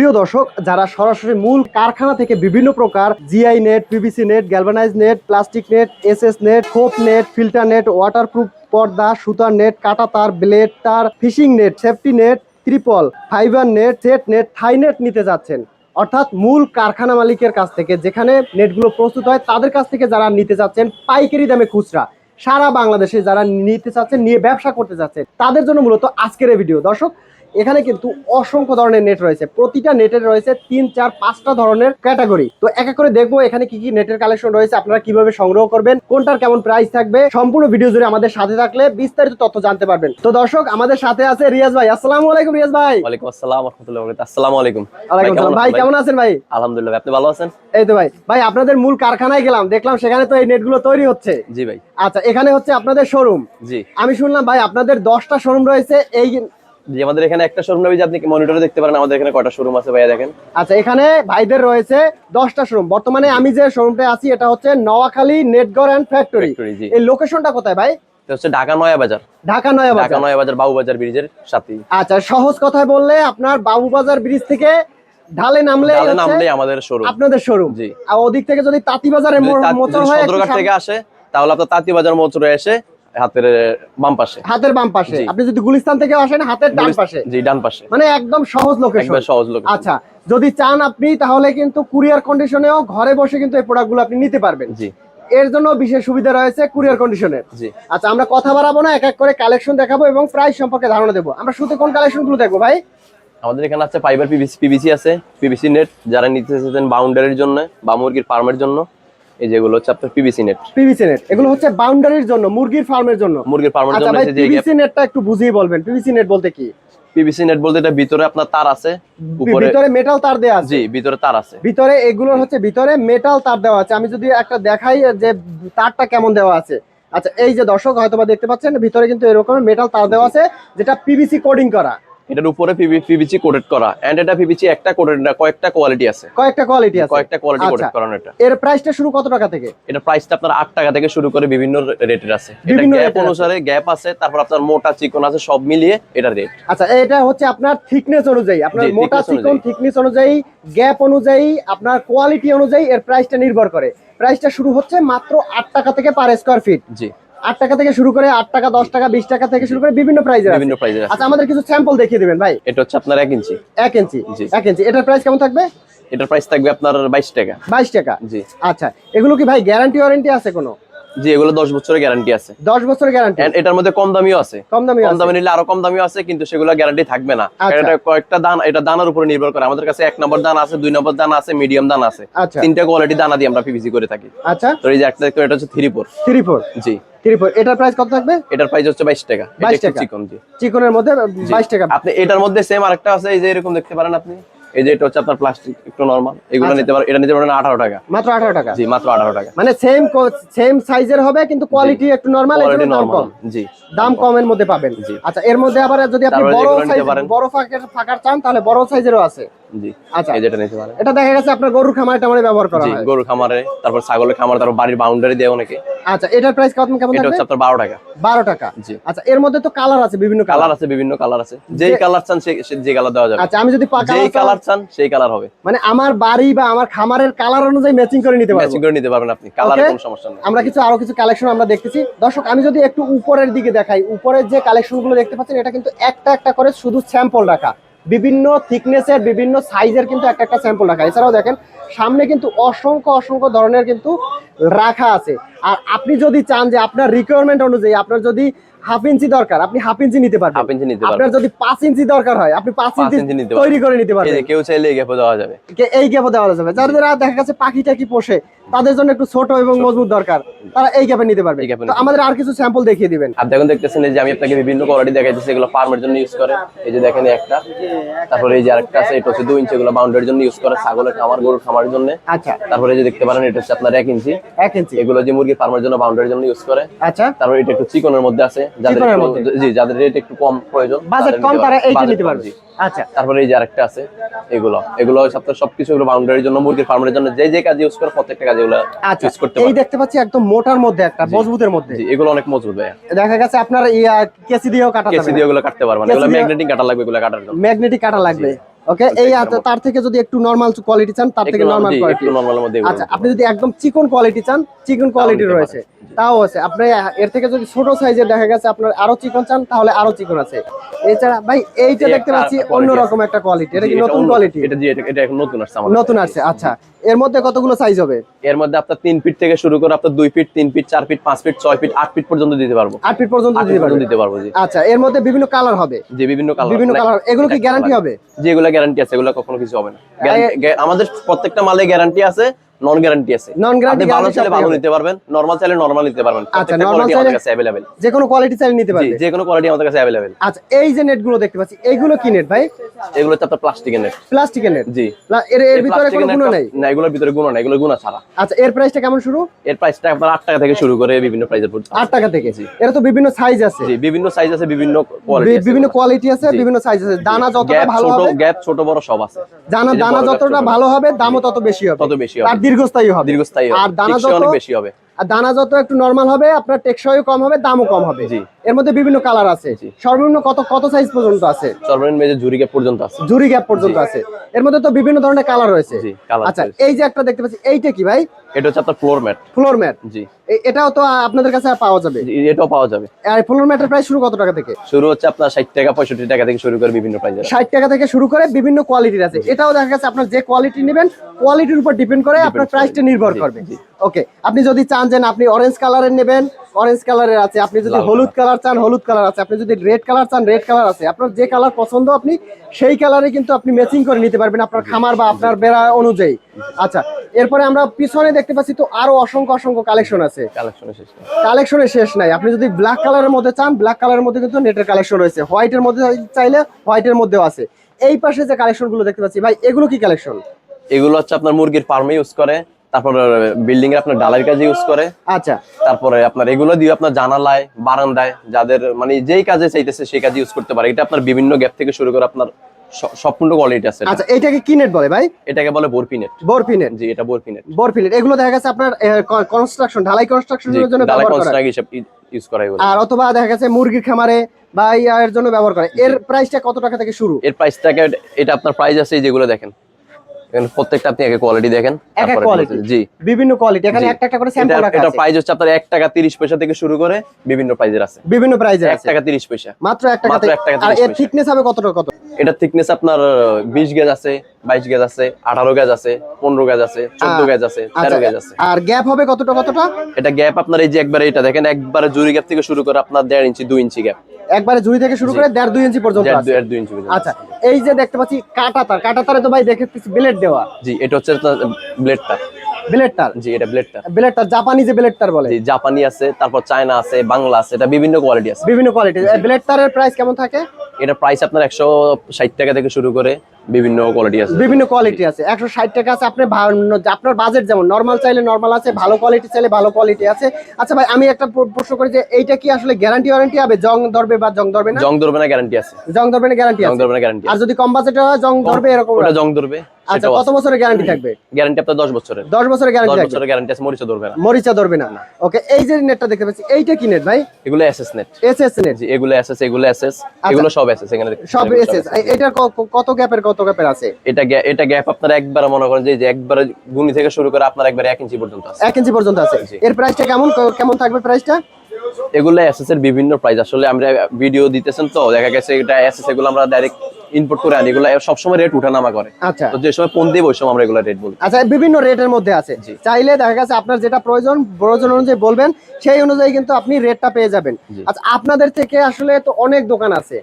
প্রিয় দর্শক, যারা সরাসরি মূল কারখানা থেকে বিভিন্ন প্রকার GI net PVC net galvanise net plastic net SS net খোপ নেট ফিল্টার নেট ওয়াটারপ্রুফ পর্দা, সুতার নেট কাটা তার ব্লেড তার ফিশিং নেট সেফটি নেট ত্রিপল fibre net set net Thai net নিতে যাচ্ছেন। অর্থাৎ মূল কারখানা মালিকের কাছ থেকে যেখানে নেটগুলো প্রস্তুত হয়, তাদের কাছ থেকে যারা নিতে চাচ্ছেন পাইকারি দামে খুচরা। সারা বাংলাদেশে যারা নিতে চাচ্ছেন, নিয়ে ব্যবসা করতে চাচ্ছেন তাদের জন্য মূলত আজকের ভিডিও দর্শক এখানে কিন্তু অসংখ্য ধরনের নেট রয়েছে। প্রতিটা নেটের রয়েছে তিন চার পাঁচটা ধরনের ক্যাটাগরি তো এক এক করে দেখব এখানে কি কি নেটের কালেকশন রয়েছে আপনারা কীভাবে সংগ্রহ করবেন কোনটার কেমন প্রাইস থাকবে সম্পূর্ণ ভিডিও জুড়ে আমাদের সাথে থাকলে বিস্তারিত তথ্য জানতে পারবেন। তো দর্শক আমাদের সাথে আছে রিয়াজ ভাই। আসসালামু আলাইকুম রিয়াজ ভাই। ওয়ালাইকুম আসসালাম রহমতুল্লাহ বরকাতুহু। আসসালামু আলাইকুম। ওয়ালাইকুম আসসালাম। ভাই কেমন আছেন ভাই? আলহামদুলিল্লাহ আপনি ভালো আছেন? এই তো ভাই। ভাই আপনাদের মূল কারখানায় গেলাম দেখলাম সেখানে তো এই নেটগুলো তৈরি হচ্ছে। জি ভাই। আচ্ছা এখানে হচ্ছে আপনাদের শোরুম জি। আমি শুনলাম ভাই আপনাদের দশটা শোরুম রয়েছে এই জি আমাদের এখানে একটা শোরুম রয়েছে আপনি মনিটরে দেখতে পারেন আমাদের এখানে কয়টা শোরুম আছে ভাইয়া দেখেন। আচ্ছা এখানে ভাইদের রয়েছে দশটা শোরুম বর্তমানে আমি যে শোরুমটা আছি এটা হচ্ছে নোয়াখালী নেটগড় অ্যান্ড ফ্যাক্টরি এই লোকেশনটা কোথায় ভাই? এটা হচ্ছে ঢাকা নয়া বাজার ঢাকা নয়া ঢাকা নয়া বাজার বাবু বাজার ব্রিজের সাথে আচ্ছা সহজ কথায় বললে আপনার বাবুবাজার ব্রিজ থেকে ঢালে নামলে নামলেই আমাদের শোরুম আপনাদের শোরুম জি। আর ওদিক থেকে যদি তাঁতিবাজারে যদি মোড়- মোচড় হয় সদরঘাট থেকে আসে তাহলে আপনার তাঁতি বাজার মোচরে এসে হাতের বাম পাশে। হাতের বাম পাশে। আপনি যদি গুলিস্তান থেকে আসেন হাতের ডান পাশে। জি ডান পাশে। মানে একদম সহজ লোকেশন সহজ লোক আচ্ছা যদি চান আপনি তাহলে কিন্তু কুরিয়ার কন্ডিশনেও ঘরে বসে কিন্তু এই প্রোডাক্টগুলো আপনি নিতে পারবেন। জি। এর জন্য বিশেষ সুবিধা রয়েছে কুরিয়ার কন্ডিশনের জি। আচ্ছা আমরা কথা বাড়াবো না এক এক করে কালেকশন দেখাবো এবং প্রাইস সম্পর্কে ধারণা দেবো। আমরা শুরুতে কোন কালেকশনগুলো দেখব ভাই? আমাদের এখানে আছে ফাইবার পিভিসি পিভিসি আছে পিভিসি নেট যারা নিতে চাইছেন বাউন্ডারির জন্য বা মুরগির ফার্মের জন্য। এই যেগুলো হচ্ছে আপনার পিভিসি নেট পিভিসি নেট এগুলো হচ্ছে বাউন্ডারির জন্য মুরগির ফার্মের জন্য। মুরগির ফার্মের আচ্ছা জন্য ভাই যে পিভিসি নেটটা একটু বুঝিয়ে বলবেন। পিভিসি নেট বলতে কি? পিভিসি নেট বলতে এটা ভিতরে আপনার তার আছে উপরে ভিতরে মেটাল তার দেওয়া আছে। জি ভিতরে তার আছে। ভিতরে এগুলোর হচ্ছে ভিতরে মেটাল তার দেওয়া আছে। আমি যদি একটা দেখাই যে তারটা কেমন দেওয়া আছে। আচ্ছা এই যে দর্শক হয়তো বা দেখতে পাচ্ছেন ভিতরে কিন্তু এরকম মেটাল তার দেওয়া আছে যেটা পিভিসি কোডিং করা। এটার উপরে পিভিসি কোটেড করা। এন্ড এটা পিভিসি একটা কোটেড না কয়েকটা কোয়ালিটি আছে। কয়েকটা কোয়ালিটি আছে। কয়েকটা কোয়ালিটি আচ্ছা। কোটেড করানো এটা। এর প্রাইসটা শুরু কত টাকা থেকে? এটা প্রাইসটা আপনার আট টাকা থেকে শুরু করে বিভিন্ন রেটের আছে। এটা বিভিন্ন গ্যাপ অনুসারে গ্যাপ আছে তারপর আপনার মোটা চিকন আছে সব মিলিয়ে এটা রেট আচ্ছা এটা হচ্ছে আপনার থিকনেস অনুযায়ী। আপনার মোটা চিকন। থিকনেস অনুযায়ী গ্যাপ অনুযায়ী আপনার কোয়ালিটি অনুযায়ী এর প্রাইসটা নির্ভর করে। প্রাইসটা শুরু হচ্ছে মাত্র আট টাকা থেকে পার স্কোয়ার ফিট জি। আট টাকা থেকে শুরু করে আট টাকা দশ টাকা বিশ টাকা থেকে শুরু করে বিভিন্ন প্রাইজের বিভিন্ন প্রাইজের আছে। আচ্ছা আমাদের কিছু স্যাম্পল দেখিয়ে দেবেন ভাই। এটা হচ্ছে আপনার এক ইঞ্চি। এক ইঞ্চি। এক ইঞ্চি। এটার প্রাইস কেমন থাকবে? এটার প্রাইস থাকবে আপনার বাইশ টাকা। বাইশ টাকা? জি। আচ্ছা এগুলো কি ভাই গ্যারান্টি ওয়ারেন্টি আছে কোনো? জি এগুলো দশ বছরের গ্যারান্টি আছে। দশ বছরের গ্যারান্টি এটার মধ্যে কম দামিও আছে। কম দামি কম দামে নিলে আরও কম দামিও আছে কিন্তু সেগুলো গ্যারান্টি থাকবে না। আচ্ছা। এটা কয়েকটা দান এটা দানার উপরে নির্ভর করে। আমাদের কাছে এক নম্বর দান আছে দুই নম্বর দান আছে মিডিয়াম দান আছে। আচ্ছা। তিনটা কোয়ালিটি দানা দিয়ে আমরা পিভিসি করে থাকি। আচ্ছা। তো এই যে একটা এটা হচ্ছে থ্রি ফোর থ্রি ফোর জি। থ্রি ফোর এটার প্রাইস কত থাকবে? এটার প্রাইস হচ্ছে বাইশ টাকা। 22 টাকা। চিকন জি। চিকনের মধ্যে বাইশ টাকা। আপনি এটার মধ্যে সেম আরেকটা আছে এই যে এরকম দেখতে পারেন আপনি। এই যে এটা হচ্ছে আপনার প্লাস্টিক একটু নরমাল এগুলো আচ্ছা। নিতে পারেন এটা নিতে পারেন আঠারো টাকা। মাত্র আঠারো টাকা? জি মাত্র আঠারো টাকা। মানে সেম সেম সাইজের হবে কিন্তু কোয়ালিটি একটু নরমাল দাম কম। জি। দাম কমের মধ্যে পাবেন। জি। আচ্ছা এর মধ্যে আবার যদি আপনি বড় সাইজ বড় ফাঁকের ফাঁকার চান তাহলে বড় সাইজেরও আছে। জি আচ্ছা। এই যেটা নিতে পারেন। এটা দেখা গেছে আপনার গরুর খামারে টামারে ব্যবহার করা জি হয়। গরু খামারে তারপর ছাগলের খামার তারপর বাড়ির বাউন্ডারি দেয় অনেকে। আচ্ছা এটার প্রাইস কেমন কেমন এটা হচ্ছে আপনার বারো টাকা। বারো টাকা। জি। আচ্ছা এর মধ্যে তো কালার আছে বিভিন্ন কালার কালার আছে বিভিন্ন কালার আছে। যেই যে- কালার চান সে- সে- যে কালার দেওয়া যাবে। আচ্ছা আমি যদি যেই কালার চান সেই কালার হবে। মানে আমার বাড়ি বা আমার খামারের কালার অনুযায়ী ম্যাচিং করে নিতে ম্যাচিং করে নিতে পারবেন আপনি। কালারের কোনো সমস্যা নেই। আমরা কিছু আরও কিছু কালেকশন আমরা দেখতেছি। দর্শক আমি যদি একটু উপরের দিকে দেখাই উপরের যে কালেকশনগুলো দেখতে পাচ্ছেন এটা কিন্তু একটা একটা করে শুধু স্যাম্পল রাখা। বিভিন্ন থিকনেসের বিভিন্ন সাইজের কিন্তু একটা একটা স্যাম্পল রাখা। এছাড়াও দেখেন সামনে কিন্তু অসংখ্য অসংখ্য ধরনের কিন্তু রাখা আছে। আর আপনি যদি চান যে আপনার রিকোয়ারমেন্ট অনুযায়ী আপনার যদি হাফ ইঞ্চি দরকার আপনি হাফ ইঞ্চি নিতে পারেন হাফ ইঞ্চি নিতে পারবেন। আপনার যদি পাঁচ ইঞ্চি দরকার হয় আপনি পাঁচ পাঁচ ইঞ্চি ইঞ্চি তৈরি করে নিতে পারবেন। কেউ চাইলে এই গ্যাপও দেওয়া যাবে। এই গ্যাপে দেওয়া যাবে। যাদের দেখা যাচ্ছে পাখিটা কি পোষে তাদের জন্য একটু ছোট এবং মজবুত দরকার। তারা এই গ্যাপে নিতে পারবে। আমাদের আর কিছু স্যাম্পল দেখিয়ে দিবেন। আর দেখুন দেখতেছেন যে আমি আপনাকে বিভিন্ন কোয়ালিটি দেখাইতেছি এগুলো ফার্মের জন্য ইউজ করে। এই যে দেখেন একটা। তারপরে এই যে আরেকটা আছে এটা হচ্ছে দুই ইঞ্চি এগুলো বাউন্ডারির জন্য ইউজ করে ছাগলের খামার গরুর খামারের জন্য। আচ্ছা। তারপরে যে দেখতে পারেন এটা হচ্ছে আপনার এক ইঞ্চি এক ইঞ্চি এগুলো যে মুরগির ফার্মের জন্য বাউন্ডারির জন্য ইউজ করে। আচ্ছা। তারপরে এটা একটু চিকনের মধ্যে আছে যাদের জি যাদের রেট একটু কম প্রয়োজন বাজেট কম তারা এইটা নিতে পারবে। আচ্ছা। তারপরে এই যে আরেকটা আছে এগুলো। এগুলো সবকিছু এগুলো বাউন্ডারির জন্য মুরগির ফার্মের জন্য যে যে কাজ ইউজ করে প্রত্যেকটা কাজে আচ্ছা ইউজ করতে এই দেখতে পাচ্ছি একদম মোটার মধ্যে একটা মজবুতের মধ্যে। এগুলো অনেক মজবুত ভাইয়া। দেখা গেছে আপনার কেসি দিয়েও কাটা কেসি দিয়ে এগুলো কাটতে পারবেন এগুলো ম্যাগনেটিক কাটা লাগবে এগুলো কাটার জন্য। ম্যাগনেটিক কাটা লাগবে। ওকে এই তার থেকে যদি একটু নরমাল কোয়ালিটি চান তার থেকে নরমাল কোয়ালিটি আচ্ছা আপনি যদি একদম চিকন কোয়ালিটি চান চিকন কোয়ালিটি রয়েছে। তাও আছে। আপনি এর থেকে যদি ছোট সাইজের দেখা গেছে আপনার আরও চিকন চান তাহলে আরও চিকন আছে। এছাড়া ভাই এইটা এই দেখতে পাচ্ছি অন্যরকম একটা কোয়ালিটি এটা কি নতুন কোয়ালিটি এটা জি এটা এটা এখন নতুন আসছে নতুন। আসছে আচ্ছা। এর মধ্যে কতগুলো সাইজ হবে? এর মধ্যে আপনার তিন ফিট থেকে শুরু করে আপনার দুই ফিট তিন ফিট চার ফিট পাঁচ ফিট ছয় ফিট আট ফিট পর্যন্ত দিতে পারব। আট ফিট পর্যন্ত দিতে পারব। জি। আচ্ছা এর মধ্যে বিভিন্ন কালার হবে। যে বিভিন্ন কালার বিভিন্ন কালার এগুলো কি গ্যারান্টি হবে? যেগুলো গ্যারান্টি আছে এগুলো কখনো কিছু হবে না। আমাদের প্রত্যেকটা মালে গ্যারান্টি আছে। নন গ্যারান্টি আছে নন আপনি গ্যারান্টি ভালো চাইলে ভালো নিতে পারবেন নরমাল চাইলে নরমাল নিতে পারবেন প্রত্যেকটা normal কোয়ালিটি আমাদের চাইলে- কাছে अवेलेबल যে কোনো কোয়ালিটি চাইলে নিতে জি পারবে যে কোনো কোয়ালিটি আমাদের কাছে अवेलेबल আচ্ছা এই যে নেট গুলো দেখতে পাচ্ছি এইগুলো কি নেট ভাই এগুলো হচ্ছে আপনার প্লাস্টিকের নেট প্লাস্টিকের নেট জি এর এর এই ভিতরে plastic কোনো এর গুণ net নেই না এগুলোর ভিতরে গুণ নাই এগুলো গুণ ছাড়া আচ্ছা এর প্রাইসটা কেমন শুরু এর প্রাইসটা আপনার আট টাকা থেকে শুরু করে বিভিন্ন প্রাইসের পর্যন্ত আট টাকা থেকে এর তো বিভিন্ন সাইজ আছে জি বিভিন্ন সাইজ আছে বিভিন্ন বি- কোয়ালিটি বিভিন্ন কোয়ালিটি আছে জি। বিভিন্ন সাইজ আছে দানা যতটা গ্যাপ ভালো ছোট হবে গ্যাপ ছোট বড় সব আছে দানা এই যে দানা বড় গাছ, যতটা ছোট গাছ। ভালো হবে দামও তত বেশি হবে তত বেশি আর হবে দীর্ঘস্থায়ী হবে। দীর্ঘস্থায়ী হবে। আর দানা যত বেশি হবে। আর দানা যত একটু নরমাল হবে আপনার টেকসইও কম হবে দামও কম হবে। জি। এর মধ্যে বিভিন্ন কালার আছে। জি। সর্বনিম্ন কত কত সাইজ পর্যন্ত আছে? সর্বনিম্ন মেজে ঝুরি গ্যাপ পর্যন্ত আছে। ঝুরি গ্যাপ পর্যন্ত আছে। এর মধ্যে তো বিভিন্ন ধরনের কালার রয়েছে। জি আচ্ছা এই যে একটা দেখতে পাচ্ছি এইটা কি ভাই? এটা হচ্ছে আপনার ফ্লোর ম্যাট ফ্লোর ম্যাট জি। এটাও তো আপনাদের কাছে পাওয়া যাবে? এটাও পাওয়া যাবে। আর ফ্লোর ম্যাটের প্রাইস শুরু কত টাকা থেকে? শুরু হচ্ছে আপনার ষাট টাকা পঁয়ষট্টি টাকা থেকে শুরু করে বিভিন্ন প্রাইস ষাট টাকা থেকে শুরু করে বিভিন্ন কোয়ালিটির আছে। এটাও দেখা গেছে আপনার যে কোয়ালিটি নেবেন কোয়ালিটির উপর ডিপেন্ড করে আপনার। প্রাইসটা নির্ভর করবে। ওকে আপনি যদি চান যে আপনি অরেঞ্জ কালারের নেবেন অরেঞ্জ কালারের আছে আপনি যদি হলুদ কালার চান হলুদ কালার আছে আপনি যদি রেড কালার চান রেড কালার আছে। আপনার যে কালার পছন্দ আপনি সেই কালারে কিন্তু আপনি ম্যাচিং করে নিতে পারবেন আপনার খামার বা আপনার বেড়া অনুযায়ী। আচ্ছা এরপরে আমরা পিছনে দেখতে পাচ্ছি তো আরও অসংখ্য অসংখ্য কালেকশন আছে। কালেকশনের শেষ কালেকশনের শেষ নাই। আপনি যদি ব্ল্যাক কালারের মধ্যে চান ব্ল্যাক কালারের মধ্যে কিন্তু নেটের কালেকশন রয়েছে। হোয়াইটের মধ্যে চাইলে হোয়াইটের মধ্যেও আছে। এই পাশে যে কালেকশনগুলো দেখতে পাচ্ছি ভাই এগুলো কি কালেকশন এগুলো হচ্ছে আপনার মুরগির ফার্মে ইউজ করে। তারপর বিল্ডিং এ আপনার ডালার কাজে ইউজ করে। আচ্ছা। তারপরে আপনার এগুলো দিয়ে আপনার জানালায় বারান্দায় যাদের মানে যেই কাজে চাইতেছে সেই কাজে ইউজ করতে পারে। এটা আপনার বিভিন্ন গ্যাপ থেকে শুরু করে আপনার সম্পূর্ণ কোয়ালিটি আছে আচ্ছা এইটাকে কি নেট বলে ভাই? এটাকে বলে বরফি নেট বরফি নেট জি এটা বরফি নেট বরফি নেট এগুলো দেখা গেছে আপনার কনস্ট্রাকশন ঢালাই কনস্ট্রাকশনের জন্য ব্যবহার করে। হিসেব ইউজ করা এগুলো। আর অথবা দেখা গেছে মুরগির খামারে বা ইয়ার জন্য ব্যবহার করে। এর প্রাইসটা কত টাকা থেকে শুরু? এর প্রাইসটাকে এটা আপনার প্রাইস আছে যেগুলো দেখেন। এখানে প্রত্যেকটা আপনি একে কোয়ালিটি দেখেন এক এক কোয়ালিটি জি। বিভিন্ন কোয়ালিটি এখানে একটা একটা করে স্যাম্পল রাখা এটা প্রাইস হচ্ছে আপনার টাকা পয়সা থেকে শুরু করে বিভিন্ন প্রাইজের আছে। বিভিন্ন প্রাইজের এক আছে। টাকা তিরিশ পয়সা। মাত্র এক টাকা মাত্র থেকে- টাকা আর এর থিকনেস হবে কতটা কত? এটা থিকনেস আপনার বিশ গেজ আছে বাইশ গেজ আছে আঠারো গেজ আছে পনেরো গেজ আছে চোদ্দ আহ, গেজ আছে তেরো আচ্ছা গেজ আছে। আর গ্যাপ হবে কতটা কতটা? এটা গ্যাপ আপনার এই যে একবারে এটা দেখেন একবারে জুরি গ্যাপ থেকে শুরু করে আপনার দেড় ইঞ্চি দুই ইঞ্চি গ্যাপ একবারে ঝুড়ি থেকে শুরু করে দেড় দুই ইঞ্চি পর্যন্ত আছে। দেড় দুই ইঞ্চি পর্যন্ত। আচ্ছা এই যে দেখতে পাচ্ছি কাটা তার কাটা তারে তো ভাই দেখে ব্লেড দেওয়া। জি এটা হচ্ছে ব্লেড তার। ব্লেড তার? জি এটা ব্লেড তার। ব্লেড তার জাপানি যে ব্লেড তার বলে। জি জাপানি আছে তারপর চায়না আছে বাংলা আছে এটা বিভিন্ন কোয়ালিটি আছে। বিভিন্ন কোয়ালিটি ব্লেড তারের প্রাইস কেমন থাকে? এটা প্রাইস আপনার একশো ষাট টাকা থেকে শুরু করে বিভিন্ন কোয়ালিটি আছে। বিভিন্ন কোয়ালিটি আছে। একশো ষাট টাকা আছে আপনি আপনার বাজেট যেমন নর্মাল চাইলে নর্মাল আছে ভালো কোয়ালিটি চাইলে ভালো কোয়ালিটি আছে। আচ্ছা ভাই আমি একটা প্রশ্ন করি যে এইটা কি আসলে গ্যারান্টি ওয়ারেন্টি হবে? জং ধরবে বা জং ধরবে না? জং ধরবে না গ্যারান্টি আছে। জং ধরবে না গ্যারান্টি জং ধরবে না গ্যারান্টি আর যদি কম বাজেটে হয় জং ধরবে এরকম ওটা জং ধরবে। আচ্ছা কত বছরের গ্যারান্টি থাকবে? গ্যারান্টি আপনার দশ বছরের। দশ বছরের গ্যারান্টি থাকবে? বছরের গ্যারান্টি আছে মরিচা ধরবে না। মরিচা ধরবে না। ওকে এই যে নেটটা দেখতে পাচ্ছি এইটা কি নেট ভাই? এগুলো SS net S S net জি এগুলো এসএস এগুলো এসএস এগুলো সব এসএস এখানে সব পাচ্ছেন, এস এগুলো এস সব SS এটা কত গ্যাপের কত গ্যাপের আছে? এটা এটা গ্যাপ আপনার একবার মনে করেন যে একবার গুনি থেকে শুরু করে আপনার একবার এক ইঞ্চি পর্যন্ত আছে। এক ইঞ্চি পর্যন্ত আছে। এর প্রাইসটা কেমন কেমন থাকবে প্রাইসটা এগুলো এসএস এর বিভিন্ন প্রাইস আসলে আমরা ভিডিও দিতেছেন তো দেখা গেছে এটা এসএস এগুলো আমরা ডাইরেক্ট ইনপুট করে আনি এগুলো সবসময় রেট উঠানামা করে। আচ্ছা। তো যে সময় দিব ওই সময় আমরা এগুলো রেট বলি। আচ্ছা বিভিন্ন রেটের মধ্যে আছে। চাইলে দেখা গেছে আপনার যেটা প্রয়োজন প্রয়োজন অনুযায়ী বলবেন সেই অনুযায়ী কিন্তু আপনি রেটটা পেয়ে যাবেন। আচ্ছা আপনাদের থেকে আসলে তো অনেক দোকান আছে।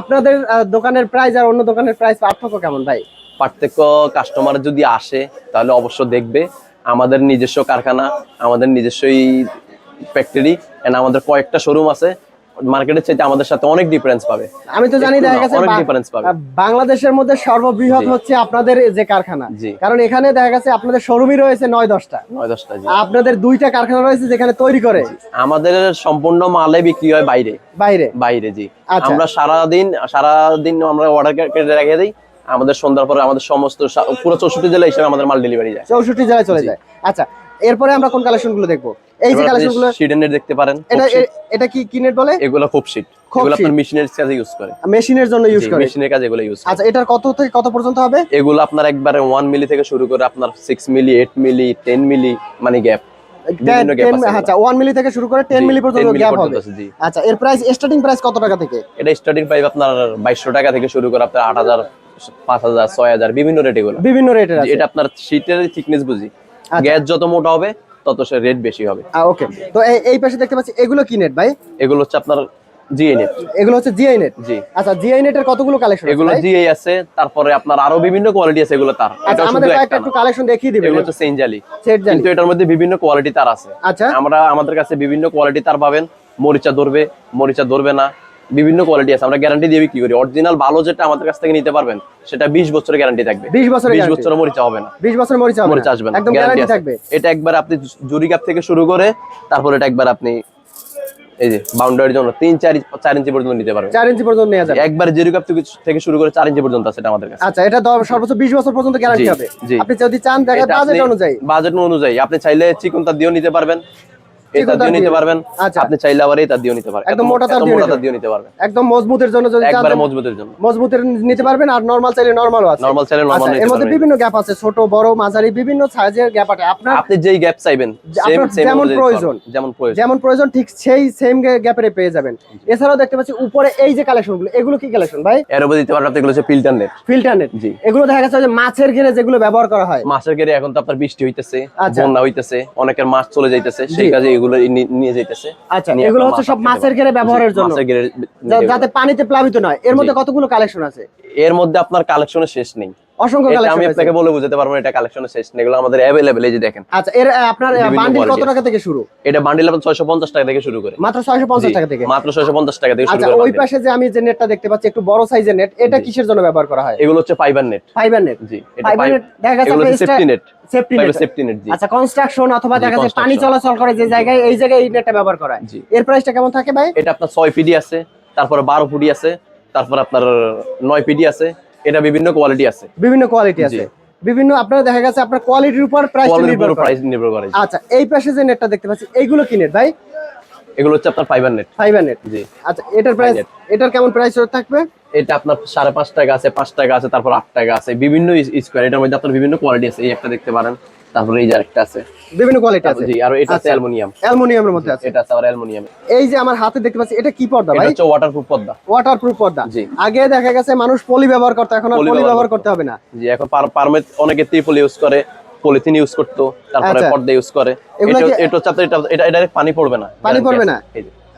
আপনাদের দোকানের প্রাইস আর অন্য দোকানের প্রাইস পার্থক্য কেমন ভাই? পার্থক্য কাস্টমার যদি আসে তাহলে অবশ্য দেখবে আমাদের নিজস্ব কারখানা আমাদের নিজস্বই ফ্যাক্টরি এন্ড আমাদের কয়েকটা শোরুম আছে। মার্কেটের চাইতে আমাদের সাথে অনেক ডিফারেন্স পাবে। আমি তো জানি দেখা গেছে অনেক difference পাবে। বাংলাদেশের মধ্যে সর্ববৃহৎ হচ্ছে আপনাদের যে কারখানা। কারণ এখানে দেখা গেছে আপনাদের শোরুমই রয়েছে নয় দশটা। নয় দশটা জি। আপনাদের দুইটা কারখানা রয়েছে যেখানে তৈরি করে। আমাদের সম্পূর্ণ মালে বিক্রি হয় বাইরে। বাইরে? বাইরে জি। আচ্ছা। আমরা সারা দিন সারা দিন আমরা অর্ডার কেটে রেখে দিই। আমাদের সন্ধ্যার পরে আমাদের সমস্ত পুরো চৌষট্টি জেলা হিসেবে আমাদের মাল ডেলিভারি যায়। চৌষট্টি জেলায় চলে যায়। আচ্ছা এরপরে আমরা কোন কালেকশনগুলো দেখব? এই যে কালেকশনগুলো শিডেন দেখতে পারেন এটা এটা কি কি নেট বলে? এগুলো খুব শিট এগুলো আপনার মেশিনের কাজে ইউজ করে। মেশিনের জন্য ইউজ করে। মেশিনের কাজে এগুলো ইউজ আচ্ছা এটার কত থেকে কত পর্যন্ত হবে? এগুলো আপনার একবারে ওয়ান মিলি থেকে শুরু করে আপনার six milli eight milli ten milli মানে গ্যাপ 10। আচ্ছা 1 মিলি থেকে শুরু করে 10 মিলি পর্যন্ত গ্যাপ হবে। আচ্ছা এর প্রাইস স্টার্টিং প্রাইস কত টাকা থেকে? এটা স্টার্টিং প্রাইস আপনার বাইশশো টাকা থেকে শুরু করে আপনার আট হাজার পাঁচ হাজার ছয় হাজার বিভিন্ন রেট এগুলো। বিভিন্ন রেটের এটা আপনার শীতের থিকনেস বুঝি। গ্যাস যত মোটা হবে তত সে রেট বেশি হবে। ওকে তো এই- পাশে দেখতে পাচ্ছি এগুলো কি নেট ভাই? এগুলো হচ্ছে আপনার এগুলো হচ্ছে জিআই নেট জি আচ্ছা জিআই নেটের কতগুলো কালেকশন এগুলো জিএ আছে তারপরে আপনার আরও বিভিন্ন কোয়ালিটি আছে এগুলো তার। আচ্ছা আমাদের কয়েকটা একটা কালেকশন দেখিয়ে দিবেন। এগুলো হচ্ছে সেঞ্জালি সেট কিন্তু এটার মধ্যে বিভিন্ন কোয়ালিটি তার আছে। আচ্ছা। আমরা আমাদের কাছে বিভিন্ন কোয়ালিটি তার পাবেন। মরিচা ধরবে মরিচা ধরবে না। বিভিন্ন কোয়ালিটি আছে আমরা গ্যারান্টি দিয়ে বিক্রি করি। অরিজিনাল ভালো যেটা আমাদের কাছ থেকে নিতে পারবেন সেটা বিশ বছরের গ্যারান্টি থাকবে। 20 বছরের বিশ গ্যারান্টি বছর মরিচা হবে না। 20 বছর মরিচা হবে মরিচা আসবে না একদম গ্যারান্টি থাকবে। এটা একবার আপনি জুরি কাপ থেকে শুরু করে তারপর এটা একবার আপনি এই যে বাউন্ডারির জন্য তিন চার চার ইঞ্চি পর্যন্ত নিতে পারবেন। 4 ইঞ্চি পর্যন্ত নেওয়া যাবে। একবার জেরু কাপ থেকে শুরু করে চার ইঞ্চি পর্যন্ত আছে এটা আমাদের কাছে। আচ্ছা এটা সর্বোচ্চ 20 বছর পর্যন্ত গ্যারান্টি হবে। আপনি যদি চান এটা বাজেট অনুযায়ী। বাজেট অনুযায়ী আপনি চাইলে চিকন তার দিয়েও নিতে পারবেন। এটা দিয়ে নিতে পারবেন। আপনি চাইলে আবার এই তার নিতে পারবেন। একদম মোটা তার দিয়ে নিতে তার দিয়েও নিতে পারবেন। একদম মজবুতের জন্য যদি চান মজবুতের জন্য। মজবুতের নিতে পারবেন আর নরমাল চাইলে নরমালও আছে। নরমাল চাইলে নরমাল এর মধ্যে বিভিন্ন গ্যাপ আছে ছোট বড় মাঝারি বিভিন্ন সাইজের গ্যাপ আছে। আপনার আপনি যেই গ্যাপ চাইবেন সেম সেম যেমন প্রয়োজন। যেমন প্রয়োজন। যেমন প্রয়োজন ঠিক সেই সেম গ্যাপের পেয়ে যাবেন। এছাড়াও দেখতে পাচ্ছি উপরে এই যে কালেকশনগুলো এগুলো কি কালেকশন ভাই? এর উপর দিতে পারবেন এগুলো হচ্ছে ফিল্টার নেট ফিল্টার নেট জি। এগুলো দেখা যাচ্ছে যে মাছের ঘেরে যেগুলো ব্যবহার করা হয়। মাছের গেরে এখন তো আপনার বৃষ্টি হইতেছে আচ্ছা। বন্যা হইতেছে অনেকের মাছ চলে যাইতেছে সেই। কাজে এগুলো নিয়ে যাইতেছে। আচ্ছা এগুলো হচ্ছে সব মাছের। ঘেরে ব্যবহারের জন্য। মাছের ঘেরে যাতে পানিতে প্লাবিত নয়। এর মধ্যে কতগুলো কালেকশন আছে? এর মধ্যে আপনার কালেকশনের শেষ নেই। অসংখ্য কালেকশন আমি আপনাকে বলে বুঝাতে পারব এটা কালেকশনের শেষ এগুলো আমাদের অ্যাভেলেবেল এই যে দেখেন। আচ্ছা এর আপনার বান্ডিল কত টাকা থেকে শুরু? এটা বান্ডিল আপনার ছয়শো পঞ্চাশ টাকা থেকে শুরু করে। মাত্র ছয়শো পঞ্চাশ জি, টাকা থেকে? মাত্র ছয়শো পঞ্চাশ টাকা থেকে শুরু আচ্ছা ওই পাশে যে আমি যে নেটটা দেখতে পাচ্ছি একটু বড় সাইজের নেট এটা কিসের জন্য ব্যবহার করা হয়? এগুলো হচ্ছে ফাইবার নেট ফাইবার নেট জি এটা ফাইবার নেট দেখা যাচ্ছে এগুলো safety net safety net safety net জি। আচ্ছা কনস্ট্রাকশন অথবা দেখা যাচ্ছে পানি চলাচল করে যে জায়গায় এই জায়গায় এই নেটটা ব্যবহার করা হয়। এর প্রাইসটা কেমন থাকে ভাই? এটা আপনার ছয় পিডি আছে তারপরে বারো ফুডি আছে তারপর আপনার নয় পিডি আছে এটা বিভিন্ন কোয়ালিটি আছে। বিভিন্ন কোয়ালিটি আছে। বিভিন্ন আপনারা দেখা গেছে আপনার কোয়ালিটির উপর প্রাইস নির্ভর করে। প্রাইস নির্ভর করে আচ্ছা এই পাশে যে নেটটা দেখতে পাচ্ছি এইগুলো কি নেট ভাই? এগুলো হচ্ছে আপনার ফাইবার নেট ফাইবার নেট জি। আচ্ছা এটার প্রাইস। এটার কেমন প্রাইস থাকবে? এটা আপনার সাড়ে পাঁচ টাকা আছে পাঁচ টাকা আছে তারপর আট টাকা আছে বিভিন্ন স্কোয়ার এটার মধ্যে আপনার বিভিন্ন কোয়ালিটি আছে এই একটা দেখতে পারেন। তারপরে এই যে আরেকটা আছে। বিভিন্ন কোয়ালিটি আছে। জি আর এটা আছে আচ্ছা। অ্যালুমিনিয়াম। অ্যালুমিনিয়ামের মধ্যে আছে। এটা আছে আবার অ্যালুমিনিয়াম। এই যে আমার হাতে দেখতে পাচ্ছি এটা কি পর্দা এটা ভাই? হচ্ছে ওয়াটারপ্রুফ পর্দা। ওয়াটারপ্রুফ পর্দা। জি। আগে দেখা গেছে মানুষ পলি ব্যবহার করতো এখন আর পলি ব্যবহার করতে হবে না। জি এখন পারমেট অনেকে ত্রিপল ইউজ করে পলিথিন ইউজ করতো তারপরে আচ্ছা। পর্দা ইউজ করে। এটা এটা এটা- এটা এটা পানি পড়বে না। পানি পড়বে না?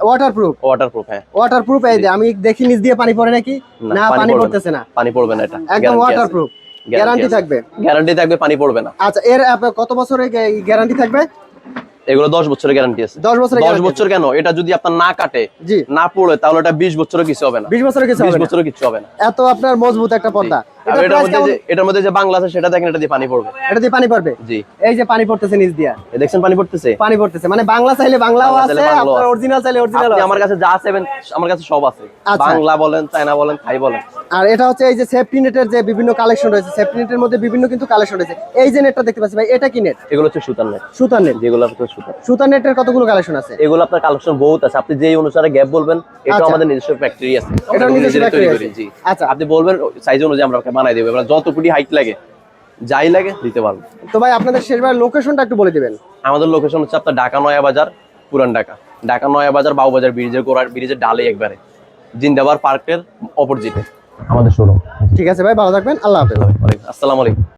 ওয়াটারপ্রুফ ওয়াটারপ্রুফ হ্যাঁ। ওয়াটারপ্রুফ এই যে আমি দেখি নিচ দিয়ে পানি পড়ে নাকি? না, পানি পড়তেছে না। পানি পড়বে না এটা। একদম ওয়াটারপ্রুফ গ্যারান্টি থাকবে? গ্যারান্টি থাকবে পানি পড়বে না। আচ্ছা এর আপনার কত বছরের গ্যারান্টি থাকবে? এগুলো দশ বছরের গ্যারান্টি আছে। দশ বছরের দশ বছর কেন? এটা যদি আপনার না কাটে জি। না পড়ে তাহলে এটা বিশ বছরের কিছু হবে না। বিশ বছরের কিছু বিশ হবে না। বছরও কিছু হবে না। এত আপনার মজবুত একটা পর্দা। এটার মধ্যে যে এটার মধ্যে যে বাংলা আছে সেটা দেখেন এটা দিয়ে পানি পড়বে। এটা দিয়ে পানি পড়বে? জি। এই যে পানি পড়তেছে নিচ দিয়া। দেখছেন পানি পড়তেছে? পানি পড়তেছে। মানে বাংলা চাইলে বাংলাও আছে আপনার অরিজিনাল চাইলে অরিজিনাল আপনি আমার কাছে যা চাইবেন আমার কাছে সব আছে। আচ্ছা। বাংলা বলেন চায়না বলেন থাই বলেন। আর এটা হচ্ছে এই যে সেফটি নেটের যে বিভিন্ন কালেকশন রয়েছে সেফটি নেটের মধ্যে বিভিন্ন কিন্তু কালেকশন রয়েছে। এই যে নেটটা দেখতে পাচ্ছি ভাই এটা কি নেট এগুলো হচ্ছে সুতার নেট সুতার নেট যেগুলো হচ্ছে সুতার সুতার নেটের কতগুলো কালেকশন আছে? এগুলো আপনার কালেকশন বহুত আছে। আপনি যেই অনুসারে গ্যাপ বলবেন এটা আচ্ছা। আমাদের নিজস্ব ফ্যাক্টরি আছে। এটা নিজস্ব করি, আছে। আচ্ছা। আপনি বলবেন সাইজ অনুযায়ী আমরা বানাই দেবে এবার যত ফুটি হাইট লাগে যাই লাগে দিতে পারব। তো ভাই আপনাদের শেষবার লোকেশনটা একটু বলে দিবেন। আমাদের লোকেশন হচ্ছে আপনার ঢাকা নয়া বাজার পুরান ঢাকা। ঢাকা নয়া বাজার বাউবাজার ব্রিজের গোড়ার ব্রিজের ডালে একবারে। জিন্দাবার পার্কের অপোজিটে আমাদের শোরুম ঠিক আছে ভাই ভালো থাকবেন। আল্লাহ হাফেজ। আসসালামু আলাইকুম।